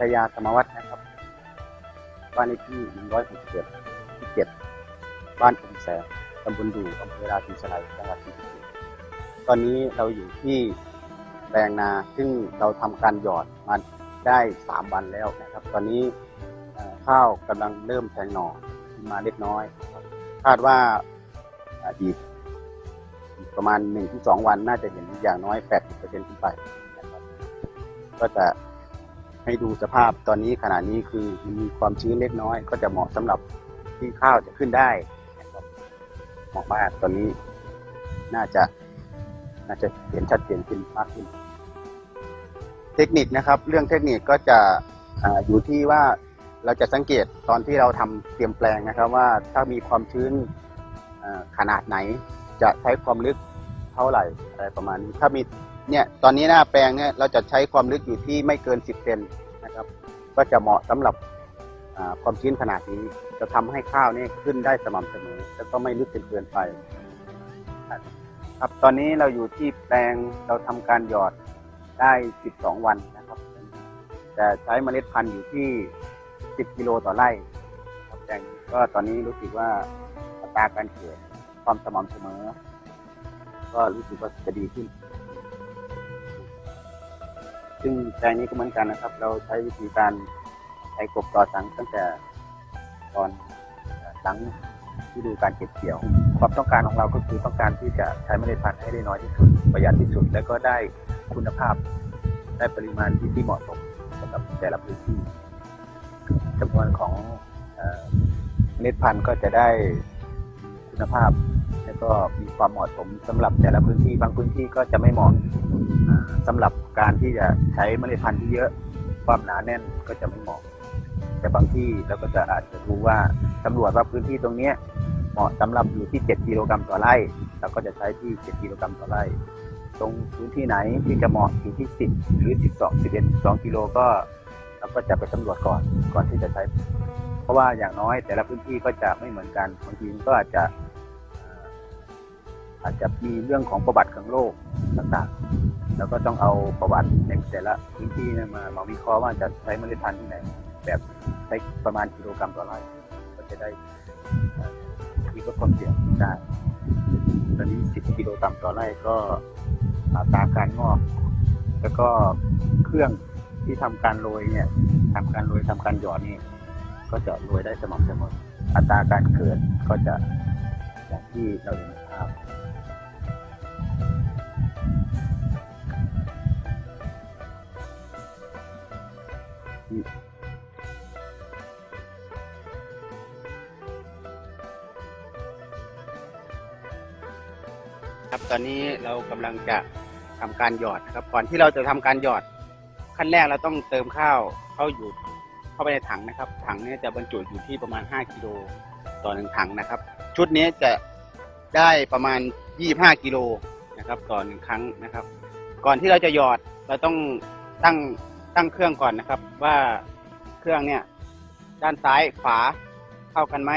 ชยาธรรมวัฒน์นะครับ บ้านเลขที่167ที่7บ้านอุ่มแสงตำบลดูอำเภอราศีสไลยจังหวัดศรีสะเกษตอนนี้เราอยู่ที่แปลงนาซึ่งเราทำการหยอดมาได้ 3 วันแล้วนะครับ ตอนนี้ข้าวกำลังเริ่มแทงหน่อขึ้นมาเล็กน้อย คาดว่าอีกอีกประมาณ1-2วันน่าจะเห็นอย่างน้อย 80%ขึ้นไปนะครับก็จะ ให้ดูสภาพตอนนี้ขณะนี้คือมีความชื้นเล็กน้อย ก็จะเหมาะสำหรับที่ข้าวจะขึ้นได้เหมาะมากตอนนี้ น่าจะ น่าจะเห็นชัดเจนขึ้นมากขึ้น เทคนิคนะครับ เรื่องเทคนิคก็จะออยู่ที่ว่าเราจะสังเกตตอนที่เราทำเตรียมแปลงนะครับ ว่าถ้ามีความชื้นขนาดไหน จะใช้ความลึกเท่าไหร่อะไรประมาณนี้ถ้ามี เนี่ยตอนนี้หน้าแปลงเนี่ยเราจะใช้ความลึกอยู่ที่ไม่เกิน 10เซนนะครับ ก็จะเหมาะสำหรับความชื้นขนาดนี้จะทำให้ข้าวเนี่ยขึ้นได้สม่ำเสมอ แล้วก็ไม่ลึกจนเกินไป ครับตอนนี้เราอยู่ที่แปลงเราทำการหยอดได้ 12 วันนะครับ แต่ใช้เมล็ดพันธุ์อยู่ที่ 10 กิโลต่อไร่แปลงก็ตอนนี้รู้สึกว่าอัตราการเกิดความสม่ำเสมอ ก็รู้สึกว่าจะดีขึ้น ซึ่งแปลงนี้ก็เหมือนกันนะครับ เราใช้วิธีการใช้กบต่อสังตั้งแต่ตอนหลังที่ดูการเก็บเกี่ยว ความต้องการของเราก็คือต้องการที่จะใช้เมล็ดพันธุ์ให้ได้น้อยที่สุด ประหยัดที่สุด แล้วก็ได้คุณภาพ ได้ปริมาณที่ที่เหมาะสมสำหรับแต่ละพื้นที่จำนวนของเมล็ดพันธุ์ก็จะได้คุณภาพ ก็มีความเหมาะสมสำหรับแต่ละพื้นที่บางพื้นที่ก็จะไม่เหมาะอ่าสำหรับการที่จะใช้เมล็ดพันธุ์ที่เยอะ ความหนาแน่นก็จะไม่เหมาะ แต่บางที่เราก็จะอาจจะรู้ว่าตำรวจว่าพื้นที่ตรงเนี้ยเหมาะสำหรับอยู่ที่ 7 กิโลกรัมต่อไร่เราก็จะใช้ที่ 7 กิโลกรัมต่อไร่ ตรงพื้นที่ไหนที่จะเหมาะอยู่ที่ 10 หรือ 12 11 12กิโลก็เราก็จะไปสำรวจก่อนก่อนที่จะใช้ เพราะว่าอย่างน้อยแต่ละพื้นที่ก็จะไม่เหมือนกันบางทีก็อาจจะ อาจจะมีเรื่องของประวัติของโรคต่างๆ แล้วก็ต้องเอาประวัติในแต่ละพื้นที่มามาวิเคราะห์ว่าจะใช้เมล็ดพันธุ์ที่ไหน แบบใช้ประมาณกิโลกรัมต่อไร่ก็จะได้เอ่อมีลดความเสี่ยงได้ตอนนี้ 10 กิโลกรัมต่อไร่ก็อัตราการงอก แล้วก็เครื่องที่ทำการโรยเนี่ยทำการโรยทำการหยอดนี่ก็จะโรยได้สม่ำเสมออัตราการเกิดก็จะอย่างที่เราเห็น ครับตอนนี้เรากำลังจะทำการหยอดครับก่อนที่เราจะทำการหยอด ขั้นแรกเราต้องเติมข้าวเข้าอยู่เข้าไปในถังนะครับ ถังนี้จะบรรจุอยู่ที่ประมาณ 5กิโลต่อหนึ่งถังนะครับ ชุดนี้จะได้ประมาณ 25กิโลนะครับต่อหนึ่งครั้งนะครับ ก่อนที่เราจะหยอดเราต้องตั้งตั้งเครื่องก่อนนะครับ ว่าเครื่องเนี่ยด้านซ้ายขวาเท่ากันไหม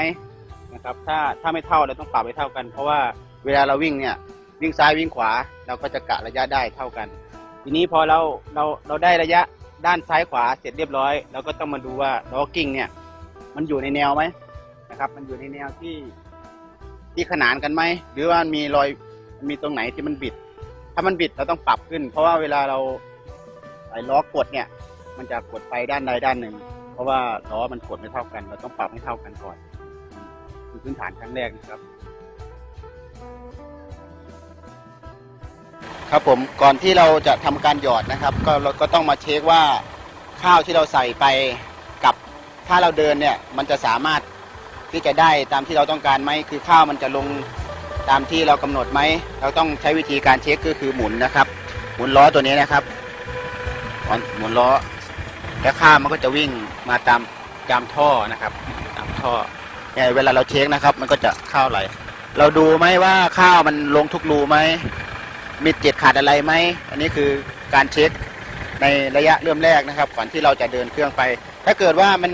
นะครับ ถ้าถ้าไม่เท่าเราต้องปรับให้เท่ากัน เพราะว่าเวลาเราวิ่งเนี่ย วิ่งซ้ายวิ่งขวาเราก็จะกะระยะได้เท่ากัน ทีนี้พอเราเราเราได้ระยะด้านซ้ายขวาเสร็จเรียบร้อยเราก็ต้องมาดูว่าล้อกิ้งเนี่ย มันอยู่ในแนวไหมนะครับ มันอยู่ในแนวที่ที่ขนานกันไหมหรือว่ามีรอยมีตรงไหนที่มันบิด ถ้ามันบิดเราต้องปรับขึ้น เพราะว่าเวลาเราไอ้ล้อกดเนี่ย มันจะกดไปด้านใดด้านหนึ่ง เพราะว่าล้อมันกดไม่เท่ากัน เราต้องปรับให้เท่ากันก่อนคือพื้นฐานครั้งแรกนะครับ ครับผมก่อนที่เราจะทำการหยอดนะครับ ก็เราก็ต้องมาเช็คว่าข้าวที่เราใส่ไปกับถ้าเราเดินเนี่ยมันจะสามารถที่จะได้ตามที่เราต้องการไหมคือข้าวมันจะลงตามที่เรากำหนดไหมเราต้องใช้วิธีการเช็คก็คือหมุนนะครับ หมุนล้อตัวนี้นะครับหมุนล้อแล้วข้าวมันก็จะวิ่งมาตามตามท่อนะครับตามท่อเนี่ยเวลาเราเช็คนะครับ มันก็จะข้าวไหล เราดูไหมว่าข้าวมันลงทุกรูไหม มีเจ็ดขาดอะไรไหมอันนี้คือการเช็คในระยะเริ่มแรกนะครับ ก่อนที่เราจะเดินเครื่องไป ถ้าเกิดว่ามัน